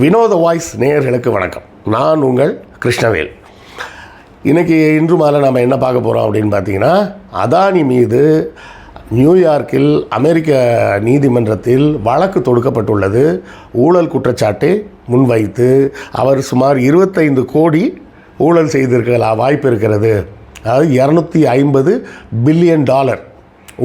வினோத வாய்ஸ் நேயர்களுக்கு வணக்கம். நான் உங்கள் கிருஷ்ணவேல். இன்றைக்கி இன்று மாலை நாம் என்ன பார்க்க போகிறோம் அப்படின்னு பார்த்தீங்கன்னா அதானி மீது நியூயார்க்கில் அமெரிக்க நீதிமன்றத்தில் வழக்கு தொடுக்கப்பட்டுள்ளது. ஊழல் குற்றச்சாட்டை முன்வைத்து அவர் சுமார் இருபத்தைந்து கோடி ஊழல் செய்திருக்கலாம் வாய்ப்பு இருக்கிறது. அதாவது இரநூத்தி ஐம்பது பில்லியன் டாலர்.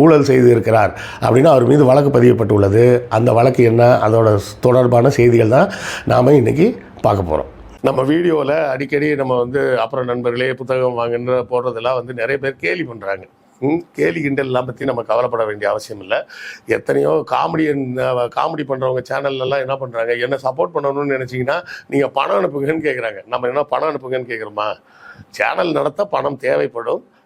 ஊழல் செய்திருக்கிறார் அப்படின்னு அவர் மீது வழக்கு பதியப்பட்டுள்ளது. அந்த வழக்கு என்ன? அதோட தொடர்பான செய்திகள் தான் நாம் இன்றைக்கி பார்க்க போகிறோம் நம்ம வீடியோவில் அடிக்கடி நம்ம வந்து அப்புறம் நண்பர்களே புத்தகம் வாங்குன்ற போடுறதெல்லாம் வந்து நிறைய பேர் கேலி பண்ணுறாங்க கேலி கிண்டல்லாம் பற்றி நம்ம கவலைப்பட வேண்டிய அவசியம் இல்லை. எத்தனையோ காமெடியன் காமெடி பண்ணுறவங்க சேனல்லலாம் என்ன பண்ணுறாங்க என்ன சப்போர்ட் பண்ணணும்னு நினச்சிங்கன்னா நீங்கள் பணம் அனுப்புங்கன்னு கேட்குறாங்க நம்ம என்ன பணம் அனுப்புங்கன்னு கேட்குறோமா சேனல் நடத்த பணம் தேவைப்படும்.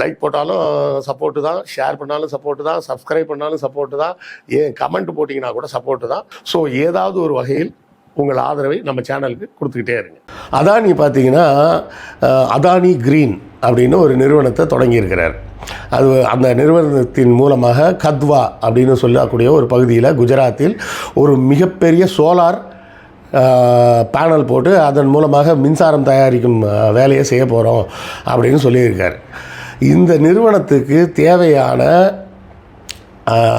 லைக் போட்டாலும் சப்போர்ட்டு தான் ஷேர் பண்ணாலும் சப்போர்ட்டு தான் சப்ஸ்கிரைப் பண்ணாலும் சப்போர்ட்டு தான் ஏன் கமெண்ட் போட்டிங்கன்னா கூட சப்போர்ட்டு தான். ஸோ ஏதாவது ஒரு வகையில் உங்கள் ஆதரவை நம்ம சேனலுக்கு கொடுத்துக்கிட்டே இருங்க. அதானி பார்த்தீங்கன்னா அதானி கிரீன் அப்படின்னு ஒரு நிறுவனத்தை தொடங்கியிருக்கிறார். அது அந்த நிறுவனத்தின் மூலமாக கத்வா அப்படின்னு சொல்லக்கூடிய ஒரு பகுதியில் குஜராத்தில் ஒரு மிகப்பெரிய சோலார் பேனல் போட்டு அதன் மூலமாக மின்சாரம் தயாரிக்கும் வேலையை செய்ய போகிறோம் அப்படின்னு சொல்லியிருக்கார். இந்த நிறுவனத்துக்கு தேவையான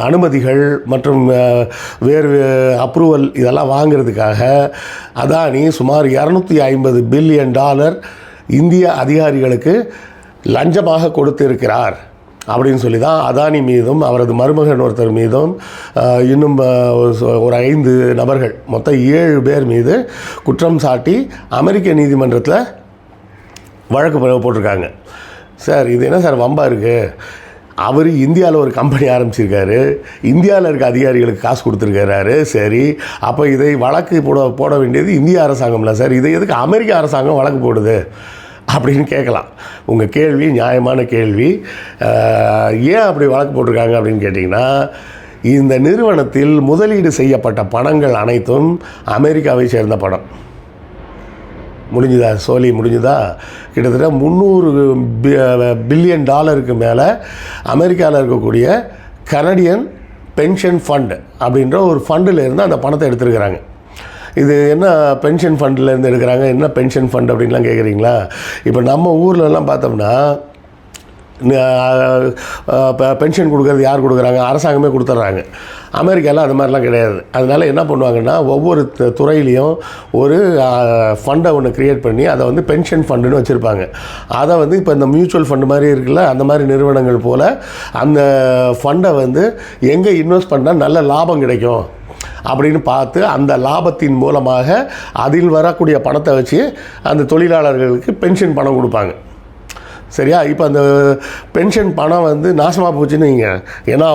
அனுமதிகள் மற்றும் வேறு அப்ரூவல் இதெல்லாம் வாங்குறதுக்காக அதானி சுமார் இரநூத்தி ஐம்பது பில்லியன் டாலர் இந்திய அதிகாரிகளுக்கு லஞ்சமாக கொடுத்திருக்கிறார் அப்படின்னு சொல்லி தான் அதானி மீதும் அவரது மருமகன் ஒருத்தர் மீதும் இன்னும் ஒரு- ஐந்து நபர்கள் மொத்தம் ஏழு பேர் மீது குற்றம் சாட்டி அமெரிக்க நீதிமன்றத்தில் வழக்கு போட்டிருக்காங்க. சார் இது என்ன சார் வம்பா இருக்குது அவர் இந்தியாவில் ஒரு கம்பெனி ஆரம்பிச்சிருக்காரு. இந்தியாவில் இருக்க அதிகாரிகளுக்கு காசு கொடுத்துருக்காரு சரி அப்போ இதை வழக்கு போட போட வேண்டியது இந்திய அரசாங்கம்ல சார். இதை எதுக்கு அமெரிக்க அரசாங்கம் வழக்கு போடுது? அப்படின்னு கேட்கலாம். உங்கள் கேள்வி நியாயமான கேள்வி. ஏன் அப்படி வழக்கு போட்டிருக்காங்க அப்படின்னு கேட்டிங்கன்னா இந்த நிறுவனத்தில் முதலீடு செய்யப்பட்ட பணங்கள் அனைத்தும் அமெரிக்காவை சேர்ந்த படம் முடிஞ்சுதா? சோலி முடிஞ்சுதா? கிட்டத்தட்ட முந்நூறு பில்லியன் டாலருக்கு மேலே அமெரிக்காவில் இருக்கக்கூடிய கனடியன் பென்ஷன் ஃபண்ட் அப்படின்ற ஒரு ஃபண்டிலேருந்து அந்த பணத்தை எடுத்துருக்கிறாங்க. இது என்ன பென்ஷன் ஃபண்டில் இருந்து எடுக்கிறாங்க? என்ன பென்ஷன் ஃபண்ட் அப்படின்லாம் கேட்குறீங்களா இப்போ நம்ம ஊர்லலாம் பார்த்தோம்னா பென்ஷன் கொடுக்குறது யார் கொடுக்குறாங்க? அரசாங்கமே கொடுத்துட்றாங்க அமெரிக்காவில் அது மாதிரிலாம் கிடையாது. அதனால என்ன பண்ணுவாங்கன்னா ஒவ்வொரு துறையிலையும் ஒரு ஃபண்டை ஒன்று க்ரியேட் பண்ணி அதை வந்து பென்ஷன் ஃபண்டுன்னு வச்சுருப்பாங்க. அதை வந்து இப்போ இந்த மியூச்சுவல் ஃபண்டு மாதிரி இருக்குல்ல அந்த மாதிரி நிறுவனங்கள் போல் அந்த ஃபண்டை வந்து எங்கே இன்வெஸ்ட் பண்ணால் நல்ல லாபம் கிடைக்கும்? அப்படின்னு பார்த்து அந்த லாபத்தின் மூலமாக அதில் வரக்கூடிய பணத்தை வச்சு அந்த தொழிலாளர்களுக்கு பென்ஷன் பணம் கொடுப்பாங்க. சரியா? இப்போ அந்த பென்ஷன் பணம் வந்து நாசமாக போச்சுன்னு வைங்க. ஏன்னா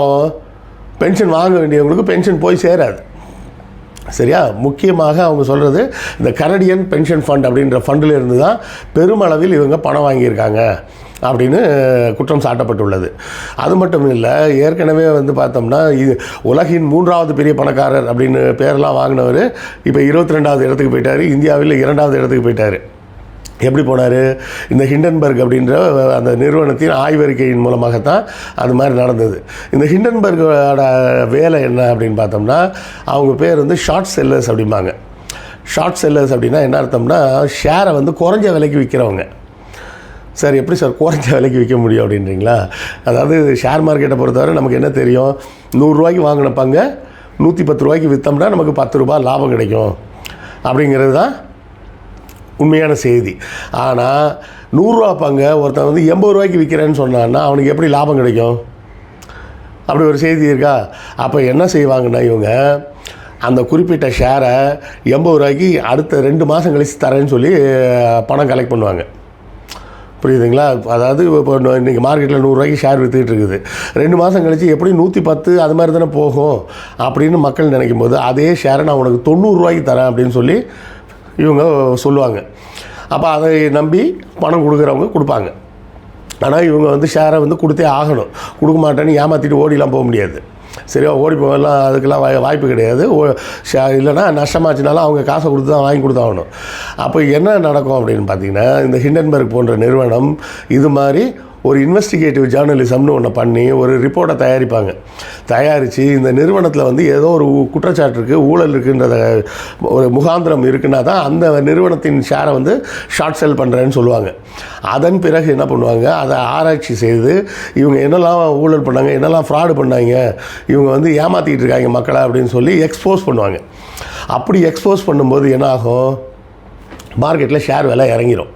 பென்ஷன் வாங்க வேண்டியவங்களுக்கு பென்ஷன் போய் சேராது. சரியா? முக்கியமாக அவங்க சொல்கிறது இந்த கனடியன் பென்ஷன் ஃபண்ட் அப்படின்ற ஃபண்டில் இருந்து தான் பெருமளவில் இவங்க பணம் வாங்கியிருக்காங்க அப்படின்னு குற்றம் சாட்டப்பட்டுள்ளது. அது மட்டும் இல்லை ஏற்கனவே வந்து பார்த்தோம்னா இது உலகின் மூன்றாவது பெரிய பணக்காரர் அப்படின்னு பேரெல்லாம் வாங்கினவர் இப்போ இருபத்தி ரெண்டாவது இடத்துக்கு போயிட்டார் இந்தியாவில் இரண்டாவது இடத்துக்கு போயிட்டார். எப்படி போனார்? இந்த ஹிண்டன்பர்க் அப்படின்ற அந்த நிறுவனத்தின் ஆய்வறிக்கையின் மூலமாகத்தான் அது மாதிரி நடந்தது. இந்த ஹிண்டன்பர்கோட வேலை என்ன அப்படின்னு பார்த்தோம்னா அவங்க பேர் வந்து ஷார்ட் செல்லர்ஸ் அப்படிம்பாங்க. ஷார்ட் செல்லர்ஸ் அப்படின்னா என்ன அர்த்தம்னா ஷேரை வந்து குறைஞ்ச விலைக்கு விற்கிறவங்க சார் எப்படி சார் குறைஞ்ச விலைக்கு விற்க முடியும் அப்படின்றீங்களா? அதாவது ஷேர் மார்க்கெட்டை பொறுத்தவரை நமக்கு என்ன தெரியும்? நூறுரூவாய்க்கு வாங்கின பங்கை நூற்றி பத்து ரூபாய்க்கு விற்றோம்னா நமக்கு பத்து ரூபா லாபம் கிடைக்கும். அப்படிங்கிறது தான் உண்மையான செய்தி. ஆனால் நூறுரூவா பங்கை ஒருத்தன் வந்து எண்பது ரூபாய்க்கு விற்கிறேன்னு சொன்னான்னா அவனுக்கு எப்படி லாபம் கிடைக்கும்? அப்படி ஒரு செய்தி இருக்கா? அப்போ என்ன செய்வாங்கன்னா இவங்க அந்த குறிப்பிட்ட ஷேரை எண்பது ரூபாய்க்கு அடுத்த ரெண்டு மாதம் கழித்து தரேன்னு சொல்லி பணம் கலெக்ட் பண்ணுவாங்க. புரியுதுங்களா? அதாவது இப்போ இன்றைக்கி மார்க்கெட்டில் நூறுரூவாய்க்கு ஷேர் விற்றுக்கிட்டு இருக்குது. ரெண்டு மாதம் கழித்து எப்படி நூற்றி பத்து அது மாதிரி தானே போகும்? அப்படின்னு மக்கள் நினைக்கும் போது அதே ஷேரை நான் உனக்கு தொண்ணூறுரூவாய்க்கு தரேன் அப்படின்னு சொல்லி இவங்க சொல்லுவாங்க. அப்போ அதை நம்பி பணம் கொடுக்குறவங்க கொடுப்பாங்க. ஆனால் இவங்க வந்து ஷேரை வந்து கொடுத்தே ஆகணும். கொடுக்க மாட்டேன்னு ஏமாற்றிட்டு ஓடிலாம் போக முடியாது. சரியா ஓடி போகலாம் அதுக்கெல்லாம் வாய் வாய்ப்பு கிடையாது. ஓ- ஷே- இல்லைன்னா நஷ்டமாச்சுனாலும் அவங்க காசை கொடுத்து தான் வாங்கி கொடுத்தாகணும் அப்போ என்ன நடக்கும் அப்படின்னு பார்த்தீங்கன்னா இந்த ஹிண்டன்பர்க் போன்ற நிறுவனம் இது மாதிரி ஒரு இன்வெஸ்டிகேட்டிவ் ஜேர்னலிசம்னு ஒன்று பண்ணி ஒரு ரிப்போர்ட்டை தயாரிப்பாங்க. தயாரித்து இந்த நிறுவனத்தில் வந்து ஏதோ ஒரு ஊ- குற்றச்சாட்டு இருக்குது ஊழல் இருக்குன்றத ஒரு முகாந்திரம் இருக்குன்னா தான் அந்த நிறுவனத்தின் ஷேரை வந்து ஷார்ட் செல் பண்ணுறேன்னு சொல்லுவாங்க. அதன் பிறகு என்ன பண்ணுவாங்க? அதை ஆராய்ச்சி செய்து இவங்க என்னெல்லாம் ஊழல் பண்ணாங்க என்னெல்லாம் ஃப்ராடு பண்ணாங்க இவங்க வந்து ஏமாற்றிக்கிட்டு இருக்காங்க மக்களை அப்படின்னு சொல்லி எக்ஸ்போஸ் பண்ணுவாங்க. அப்படி எக்ஸ்போஸ் பண்ணும்போது என்ன ஆகும்? மார்க்கெட்டில் ஷேர் விலை இறங்கிரும்.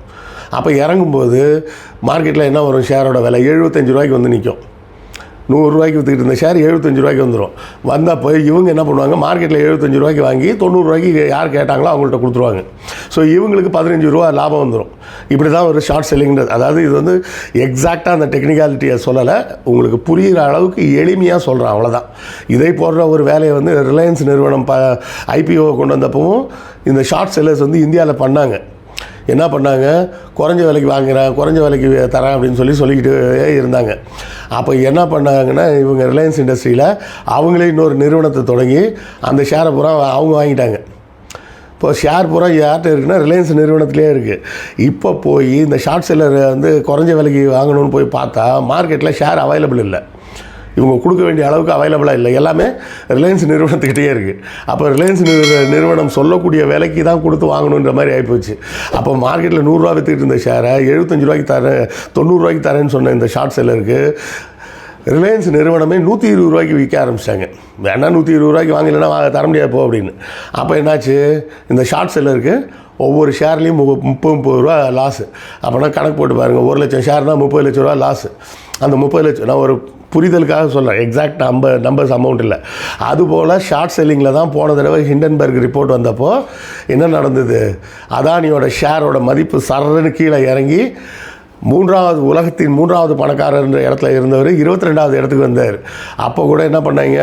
அப்போ இறங்கும்போது மார்க்கெட்டில் என்ன வரும்? ஷேரோட விலை எழுபத்தஞ்சு ரூபாய்க்கு வந்து நிற்கும் நூறுரூவாய்க்கு விற்றுக்கிட்டு இருந்த ஷேர் எழுபத்தஞ்சு ரூபாய்க்கு வந்துடும் வந்தப்போ இவங்க என்ன பண்ணுவாங்க? மார்க்கெட்டில் எழுபத்தஞ்சு ரூபாய்க்கு வாங்கி தொண்ணூறுரூவாய்க்கு யார் கேட்டாங்களோ அவங்கள்ட்ட கொடுத்துருவாங்க. ஸோ இவங்களுக்கு பதினஞ்சு ரூபா லாபம் வந்துடும் இப்படி தான் ஒரு ஷார்ட் செல்லிங்கிறது அதாவது இது வந்து எக்ஸாக்டாக அந்த டெக்னிக்காலிட்டியை சொல்லலை. உங்களுக்கு புரிகிற அளவுக்கு எளிமையாக சொல்கிறேன் அவ்வளோதான் இதை போடுற ஒரு வேலையை வந்து ரிலையன்ஸ் நிறுவனம் ப ஐபிஓ கொண்டு வந்தப்பவும் இந்த ஷார்ட் செல்லர்ஸ் வந்து இந்தியாவில் பண்ணாங்க. என்ன பண்ணாங்க? குறைஞ்ச விலைக்கு வாங்குகிறேன் குறைஞ்ச விலைக்கு தரேன் அப்படின்னு சொல்லி சொல்லிக்கிட்டு இருந்தாங்க. அப்போ என்ன பண்ணாங்கன்னா இவங்க ரிலையன்ஸ் இண்டஸ்ட்ரியில் அவங்களே இன்னொரு நிறுவனத்தை தொடங்கி அந்த ஷேரை பூரா அவங்க வாங்கிட்டாங்க. இப்போ ஷேர் பூரா யார்கிட்ட இருக்குன்னா ரிலையன்ஸ் நிறுவனத்திலே இருக்குது இப்போ போய் இந்த ஷார்ட் செல்லர் வந்து குறைஞ்ச விலைக்கு வாங்கணும்னு போய் பார்த்தா மார்க்கெட்டில் ஷேர் அவைலபிள் இல்லை. இவங்க கொடுக்க வேண்டிய அளவுக்கு அவைலபிளாக இல்லை. எல்லாமே ரிலையன்ஸ் நிறுவனத்துக்கிட்டே இருக்குது அப்போ ரிலையன்ஸ் நிறுவ- நிறுவனம் சொல்லக்கூடிய விலைக்கு தான் கொடுத்து வாங்கணுன்ற மாதிரி ஆகிப்போச்சு அப்போ மார்க்கெட்டில் நூறுரூவா விற்றுக்கிட்டு இருந்த ஷேரை எழுபத்தஞ்சு ரூபாய்க்கு தரேன் தொண்ணூறுரூவாய்க்கு தரேன்னு சொன்ன இந்த ஷார்ட் செல்லருக்கு ரிலையன்ஸ் நிறுவனமே நூற்றி இருபது ரூபாய்க்கு விற்க ஆரம்பிச்சிட்டாங்க. வேணா நூற்றி இருபது ரூபாய்க்கு வாங்கலைன்னா வா- தர முடியாது போ அப்படின்னு. அப்போ என்னாச்சு? இந்த ஷார்ட் செல்லருக்கு ஒவ்வொரு ஷேர்லேயும் முப்பது முப்பது ரூபா லாஸு அப்போனா கணக்கு போட்டு பாருங்கள் ஒரு லட்சம் ஷேர்னால் முப்பது லட்ச ரூபா லாஸு அந்த முப்பது லட்சம் நான் ஒரு புரிதலுக்காக சொல்கிறேன் எக்ஸாக்ட் நம்பர் நம்பர்ஸ் அமௌண்ட் இல்லை. அதுபோல் ஷார்ட் செல்லிங்கில் தான் போன தடவை ஹிண்டன்பர்க் ரிப்போர்ட் வந்தப்போ என்ன நடந்தது? அதானியோட ஷேரோட மதிப்பு சரன்னு கீழே இறங்கி மூன்றாவது உலகத்தின் மூன்றாவது பணக்காரர்ன்ற இடத்துல இருந்தவர் இருபத்தி ரெண்டாவது இடத்துக்கு வந்தார். அப்போ கூட என்ன பண்ணாங்க?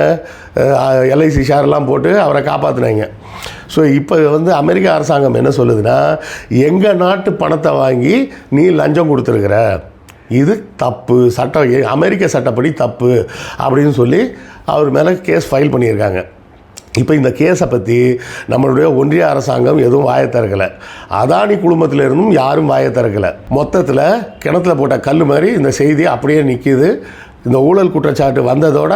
எல்ஐசி ஷேர்லாம் போட்டு அவரை காப்பாற்றினாங்க ஸோ இப்போ வந்து அமெரிக்க அரசாங்கம் என்ன சொல்லுதுன்னா எங்கள் நாட்டு பணத்தை வாங்கி நீ லஞ்சம் கொடுத்துருக்குற? இது தப்பு சட்டம் அமெரிக்க சட்டப்படி தப்பு அப்படின்னு சொல்லி அவர் மேலே கேஸ் ஃபைல் பண்ணியிருக்காங்க. இப்போ இந்த கேஸை பற்றி நம்மளுடைய ஒன்றிய அரசாங்கம் எதுவும் வாயை திறக்கலை. அதானி குழுமத்தில் இருந்தும் யாரும் வாயை திறக்கலை. மொத்தத்தில் கிணத்துல போட்ட கல் மாதிரி இந்த செய்தி அப்படியே நிற்கிது இந்த ஊழல் குற்றச்சாட்டு வந்ததோட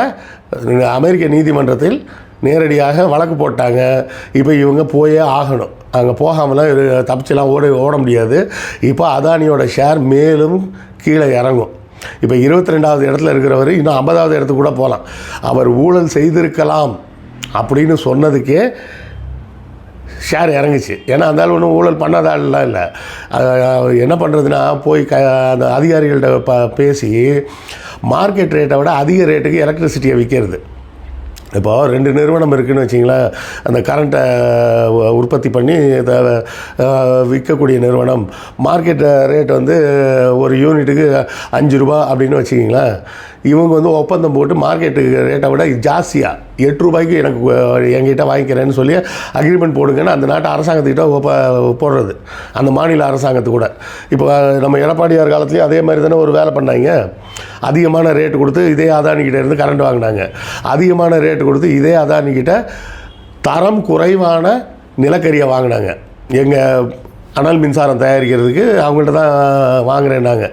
அமெரிக்க நீதிமன்றத்தில் நேரடியாக வழக்கு போட்டாங்க. இப்போ இவங்க போயே ஆகணும். அங்கே போகாமலாம் தப்பிச்செல்லாம் ஓட ஓட முடியாது. இப்போ அதானியோட ஷேர் மேலும் கீழே இறங்கும். இப்போ இருபத்தி ரெண்டாவது இடத்துல இருக்கிறவர் இன்னும் ஐம்பதாவது இடத்துக்கு கூட போகலாம் அவர் ஊழல் செய்திருக்கலாம் அப்படின்னு சொன்னதுக்கே ஷேர் இறங்குச்சு. ஏன்னா அந்த அளவு ஒன்றும் ஊழல் பண்ணாதாலாம் இல்லை. என்ன பண்ணுறதுன்னா போய் க அந்த அதிகாரிகள்கிட்ட ப பேசி மார்க்கெட் ரேட்டை விட அதிக ரேட்டுக்கு எலக்ட்ரிசிட்டியை விற்கிறது இப்போ ரெண்டு நிறுவனம் இருக்குதுன்னு வச்சிங்களேன் அந்த கரண்ட்டை உற்பத்தி பண்ணி இதை விற்கக்கூடிய நிறுவனம். மார்க்கெட் ரேட் வந்து ஒரு யூனிட்டுக்கு அஞ்சு ரூபா அப்படின்னு வச்சுக்கிங்களேன் இவங்க வந்து ஒப்பந்தம் போட்டு மார்க்கெட்டு ரேட்டை விட ஜாஸ்தியாக எட்டு ரூபாய்க்கு எனக்கு எங்கிட்ட வாங்கிக்கிறேன்னு சொல்லி அக்ரிமெண்ட் போடுங்கன்னு அந்த நாட்டு அரசாங்கத்துக்கிட்ட ஒப்ப போடுறது. அந்த மாநில அரசாங்கத்து கூட. இப்போ நம்ம எடப்பாடியார் காலத்துலேயும் அதே மாதிரி தானே ஒரு வேலை பண்ணாங்க. அதிகமான ரேட்டு கொடுத்து இதே அதானிக்கிட்ட இருந்து கரண்ட் வாங்கினாங்க. அதிகமான ரேட்டு கொடுத்து இதே அதானிக்கிட்ட தரம் குறைவான நிலக்கரியை வாங்கினாங்க. எங்கள் அனல் மின்சாரம் தயாரிக்கிறதுக்கு அவங்கள்ட்ட தான் வாங்குறேன்னாங்க.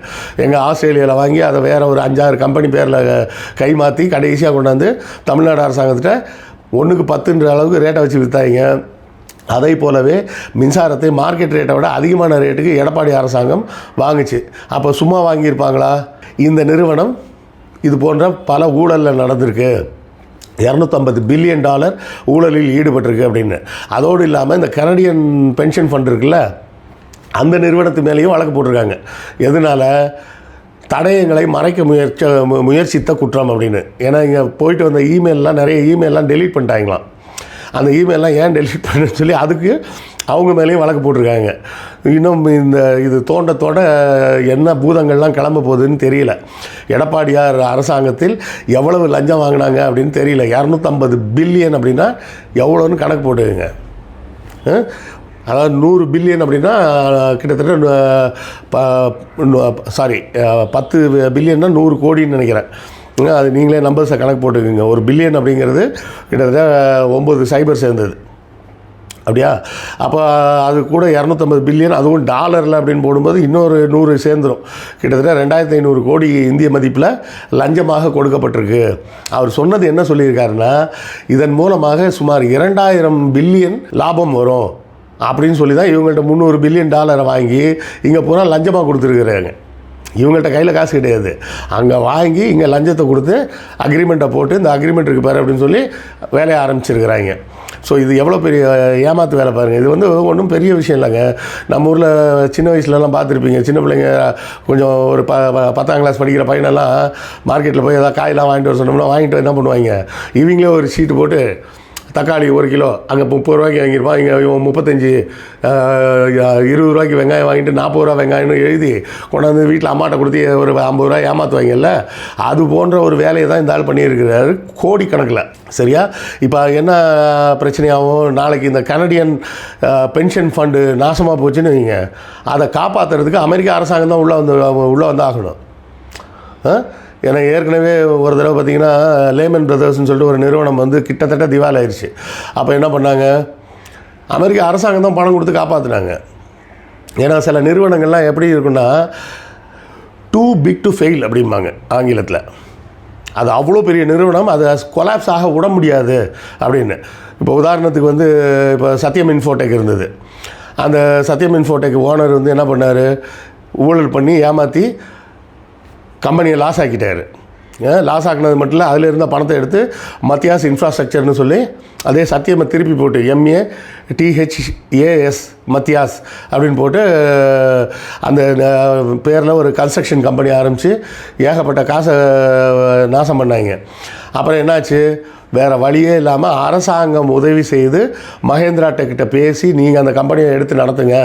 எங்கள் ஆஸ்திரேலியாவில் வாங்கி அதை வேறு ஒரு அஞ்சாறு கம்பெனி பேரில் கை மாற்றி கடைசியாக கொண்டாந்து தமிழ்நாடு அரசாங்கத்திட்ட ஒன்றுக்கு பத்துன்ற அளவுக்கு ரேட்டை வச்சு விற்றாங்க அதை போலவே மின்சாரத்தை மார்க்கெட் ரேட்டை விட அதிகமான ரேட்டுக்கு எடப்பாடி அரசாங்கம் வாங்குச்சு. அப்போ சும்மா வாங்கியிருப்பாங்களா? இந்த நிறுவனம் இது போன்ற பல ஊழலில் நடந்திருக்கு. இரநூத்தம்பது பில்லியன் டாலர் ஊழலில் ஈடுபட்டிருக்கு அப்படின்னு. அதோடு இல்லாமல் இந்த கனடியன் பென்ஷன் ஃபண்ட் இருக்குல்ல அந்த நிறுவனத்து மேலேயும் வழக்கு போட்டிருக்காங்க. எதனால்? தடயங்களை மறைக்க முயற்ச முயற்சித்த குற்றம் அப்படின்னு. ஏன்னா இங்கே போயிட்டு வந்த இமெயிலெலாம் நிறைய இமெயிலெலாம் டெலீட் பண்ணிட்டாங்களாம். அந்த இமெயிலெலாம் ஏன் டெலீட் பண்ணுன்னு சொல்லி அதுக்கு அவங்க மேலேயும் வழக்கு போட்டிருக்காங்க. இன்னும் இந்த இது தோண்ட தோண்ட என்ன பூதங்கள்லாம் கிளம்ப போகுதுன்னு தெரியல. எடப்பாடியார் அரசாங்கத்தில் எவ்வளவு லஞ்சம் வாங்கினாங்க அப்படின்னு தெரியல. இரநூத்தம்பது பில்லியன் அப்படின்னா எவ்வளோன்னு கணக்கு போட்டுக்கங்க. அதாவது நூறு பில்லியன் அப்படின்னா கிட்டத்தட்ட சாரி பத்து பில்லியன்னா நூறு கோடின்னு நினைக்கிறேன். அது நீங்களே நம்பர்ஸை கணக்கு போட்டுக்கோங்க. ஒரு பில்லியன் அப்படிங்கிறது கிட்டத்தட்ட ஒம்பது சைபர் சேர்ந்தது. அப்படியா? அப்போ அது கூட இரநூத்தம்பது பில்லியன் அதுவும் டாலரில் அப்படின்னு போடும்போது இன்னொரு நூறு சேர்ந்துடும் கிட்டத்தட்ட ரெண்டாயிரத்தி ஐநூறு கோடி இந்திய மதிப்பில் லஞ்சமாக கொடுக்கப்பட்டிருக்கு. அவர் சொன்னது என்ன சொல்லியிருக்காருன்னா இதன் மூலமாக சுமார் இரண்டாயிரம் பில்லியன் லாபம் வரும். அப்படின்னு சொல்லி தான் இவங்கள்ட்ட முந்நூறு பில்லியன் டாலரை வாங்கி இங்கே பூரா லஞ்சமாக கொடுத்துருக்குறாங்க. இவங்கள்ட்ட கையில் காசு கிடையாது. அங்கே வாங்கி இங்கே லஞ்சத்தை கொடுத்து அக்ரிமெண்ட்டை போட்டு இந்த அக்ரிமெண்ட் இருக்கு பாரு அப்படின்னு சொல்லி வேலையை ஆரம்பிச்சிருக்கிறாங்க. ஸோ இது எவ்வளோ பெரிய ஏமாத்து வேலை பாருங்கள் இது வந்து ஒன்றும் பெரிய விஷயம் இல்லைங்க. நம்ம ஊரில் சின்ன வயசுலலாம் பார்த்துருப்பீங்க. சின்ன பிள்ளைங்க கொஞ்சம் ஒரு ப ப- பத்தாம் கிளாஸ் படிக்கிற பையனெல்லாம் மார்க்கெட்டில் போய் ஏதாவது காயெல்லாம் வாங்கிட்டு வர சொன்னோம்னா வாங்கிட்டு என்ன பண்ணுவாங்க? இவங்களே ஒரு ஷீட்டு போட்டு தக்காளி ஒரு கிலோ அங்கே முப்பது ரூபாய்க்கு வாங்கியிருப்பான் இங்கே இவன் முப்பத்தஞ்சு இருபது ரூபாய்க்கு வெங்காயம் வாங்கிட்டு நாற்பது ரூபா வெங்காயம்னு எழுதி கொண்டாந்து வீட்டில் அம்மாட்ட கொடுத்து ஒரு ஐம்பது ரூபாய் ஏமாற்றுவாங்கல்ல அது போன்ற ஒரு வேலையை தான் இந்த ஆள் பண்ணியிருக்கிறாரு. கோடிக்கணக்கில். சரியா? இப்போ என்ன பிரச்சனையாகும்? நாளைக்கு இந்த கனடியன் பென்ஷன் ஃபண்டு நாசமாக போச்சுன்னு வைங்க. அதை காப்பாற்றுறதுக்கு அமெரிக்க அரசாங்கம் தான் உள்ளே வந்து உள்ளே வந்து ஆகணும். ஆ? ஏன்னா ஏற்கனவே ஒரு தடவை பார்த்தீங்கன்னா லேமன் பிரதர்ஸ்னு சொல்லிட்டு ஒரு நிறுவனம் வந்து கிட்டத்தட்ட திவால் ஆயிடுச்சு அப்போ என்ன பண்ணாங்க? அமெரிக்க அரசாங்கம் தான் பணம் கொடுத்து காப்பாற்றினாங்க ஏன்னா சில நிறுவனங்கள்லாம் எப்படி இருக்குன்னா டூ பிக் டு ஃபெயில் அப்படிம்பாங்க ஆங்கிலத்தில். அது அவ்வளோ பெரிய நிறுவனம் அதை கொலாப்ஸ் ஆக விட முடியாது அப்படின்னு. இப்போ உதாரணத்துக்கு வந்து இப்போ சத்யம் இன்ஃபோடெக் இருந்தது. அந்த சத்யம் இன்ஃபோடெக் ஓனர் வந்து என்ன பண்ணார்? ஊழல் பண்ணி ஏமாற்றி கம்பெனியை லாஸ் ஆக்கிட்டாரு. லாஸ் ஆக்கினது மட்டும் இல்லை அதில் இருந்த பணத்தை எடுத்து மத்தியாஸ் இன்ஃப்ராஸ்ட்ரக்சர்னு சொல்லி அதே சத்தியமாக திருப்பி போட்டு எம்ஏ டிஹெச்ஏஎஸ் மத்தியாஸ் அப்படின்னு போட்டு அந்த பேரில் ஒரு கன்ஸ்ட்ரக்ஷன் கம்பெனி ஆரம்பித்து ஏகப்பட்ட காசை நாசம் பண்ணாங்க. அப்புறம் என்னாச்சு? வேறு வழியே இல்லாமல் அரசாங்கம் உதவி செய்து மகேந்திரா கிட்ட பேசி நீங்கள் அந்த கம்பெனியை எடுத்து நடத்துங்க.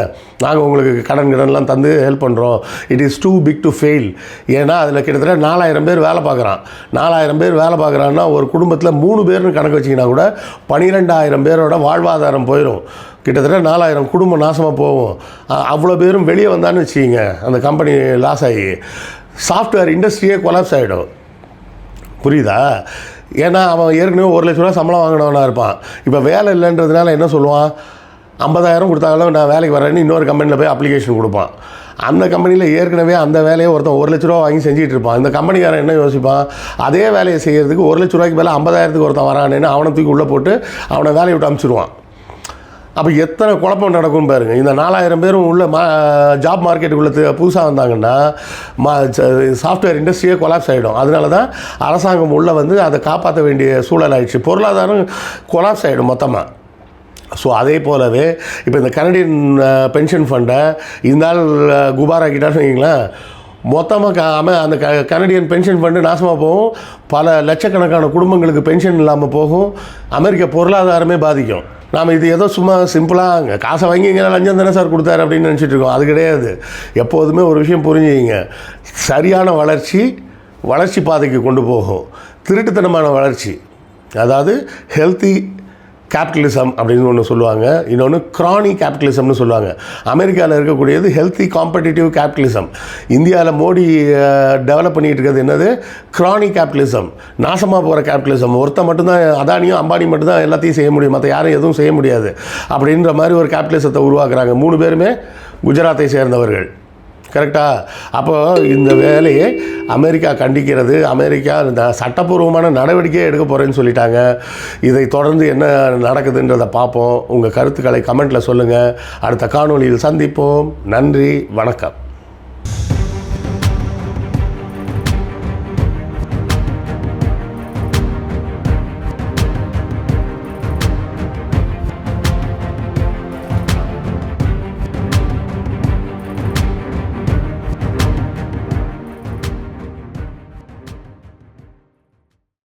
நாங்கள் உங்களுக்கு கடன் கடன்லாம் தந்து ஹெல்ப் பண்ணுறோம் it is too big to fail ஏன்னா அதில் கிட்டத்தட்ட நாலாயிரம் பேர் வேலை பார்க்குறான். நாலாயிரம் பேர் வேலை பார்க்குறான்னா ஒரு குடும்பத்தில் மூணு பேர்னு கணக்கு வச்சிங்கன்னா கூட பன்னிரெண்டாயிரம் பேரோட வாழ்வாதாரம் போயிடும் கிட்டத்தட்ட நாலாயிரம் குடும்பம் நாசமாக போகும். அவ்வளோ பேரும் வெளியே வந்தான்னு வச்சுக்கிங்க அந்த கம்பெனி லாஸ் ஆகி. சாஃப்ட்வேர் இண்டஸ்ட்ரியே கொலாப்ஸ் ஆகிடும் புரியுதா? ஏன்னா அவன் ஏற்கனவே ஒரு லட்ச ரூபா சம்பளம் வாங்கினவனாக இருப்பான். இப்போ வேலை இல்லைன்றதுனால என்ன சொல்லுவான்? ஐம்பதாயிரம் கொடுத்தாலும் நான் வேலைக்கு வரேன்னு இன்னொரு கம்பெனியில் போய் அப்ளிகேஷன் கொடுப்பான். அந்த கம்பெனியில் ஏற்கனவே அந்த வேலையை ஒருத்தன் ஒரு லட்ச ரூபா வாங்கி செஞ்சுட்டு இருப்பான். இந்த கம்பெனிக்காரன் என்ன யோசிப்பான்? அதே வேலையை செய்கிறதுக்கு ஒரு லட்ச ரூபாய்க்கு மேலே ஐம்பதாயிரத்துக்கு ஒருத்தன் வரானேன்னு அவனை தூக்கி உள்ளே போட்டு அவனை வேலையை விட்டு அமுச்சிடுவான் அப்போ எத்தனை குழப்பம் நடக்கும் பாருங்க. இந்த நாலாயிரம் பேரும் உள்ள மா ஜாப் மார்க்கெட்டுக்குள்ளே புதுசாக வந்தாங்கன்னா மா சாஃப்ட்வேர் இண்டஸ்ட்ரியே கொலாப்ஸ் ஆகிடும் அதனால தான் அரசாங்கம் உள்ளே வந்து அதை காப்பாற்ற வேண்டிய சூழல் ஆயிடுச்சு. பொருளாதாரம் கொலாப்ஸ் ஆகிடும் மொத்தமாக ஸோ அதே போலவே இப்போ இந்த கனடியன் பென்ஷன் ஃபண்டை இந்த ஆள் குபாராக்கிட்டான்னு வைங்களேன் மொத்தமாக காம அந்த க கனடியன் பென்ஷன் ஃபண்டு நாசமாக போகும். பல லட்சக்கணக்கான குடும்பங்களுக்கு பென்ஷன் இல்லாமல் போகும். அமெரிக்க பொருளாதாரமே பாதிக்கும். நாம் இது ஏதோ சும்மா சிம்பிளாக அங்கே காசை வாங்கி இங்கே லஞ்சம் தானே சார் கொடுத்தாரு அப்படின்னு நினச்சிட்டு இருக்கோம். அது கிடையாது. எப்போதுமே ஒரு விஷயம் புரிஞ்சுக்கிங்க. சரியான வளர்ச்சி வளர்ச்சி பாதைக்கு கொண்டு போகும். திருட்டுத்தனமான வளர்ச்சி. அதாவது ஹெல்த்தி கேபிட்டலிசம் அப்படின்னு ஒன்று சொல்லுவாங்க. இன்னொன்று க்ரானி கேபிட்டலிசம்னு சொல்லுவாங்க. அமெரிக்காவில் இருக்கக்கூடியது ஹெல்த்தி காம்படிட்டிவ் கேபிட்டலிசம் இந்தியாவில் மோடி டெவலப் பண்ணிகிட்டு இருக்கிறது என்னது? க்ரானி கேபிட்டலிசம் நாசமாக போகிற கேபிட்டலிசம் ஒருத்தன் மட்டும்தான் அதானியும் அம்பானி மட்டும்தான் எல்லாத்தையும் செய்ய முடியும். மற்ற யாரும் எதுவும் செய்ய முடியாது. அப்படின்ற மாதிரி ஒரு கேபிட்டலிசத்தை உருவாக்குறாங்க. மூணு பேருமே குஜராத்தை சேர்ந்தவர்கள். கரெக்டாக அப்போ இந்த வேலையை அமெரிக்கா கண்டிக்கிறது அமெரிக்கா இந்த சட்டப்பூர்வமான நடவடிக்கையை எடுக்க போகிறேன்னு சொல்லிட்டாங்க. இதை தொடர்ந்து என்ன நடக்குதுன்றதை பார்ப்போம். உங்கள் கருத்துக்களை கமெண்ட்டில் சொல்லுங்கள் அடுத்த காணொலியில் சந்திப்போம். நன்றி வணக்கம்.